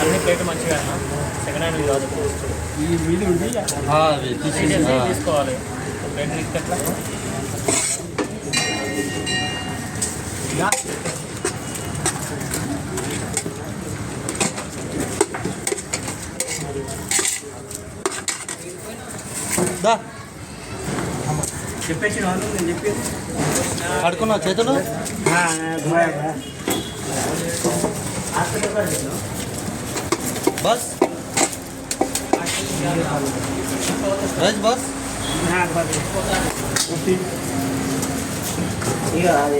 అన్ని ప్లేట్ మంచిగా second hand కాదు. తీసుకోవాలి. ప్లేట్ తీసుకెట్లా దా. చెప్పేసి నేను చెప్పేసి పడుకున్నావు చేతులు? బస్? రాజ్ బస్? ఇక అది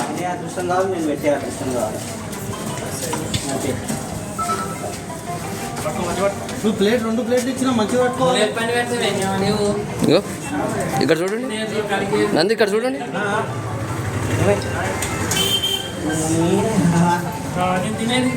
అదే అదృష్టం కావాలి నేను పెట్టే అదృష్టం కావాలి. అంతే నువ్వు ప్లేట్ రెండు ప్లేట్లు ఇచ్చినా మంచిగా పట్టుకోవాలి. ఇగో ఇక్కడ చూడండి. నంది ఇక్కడ చూడండి. తినేది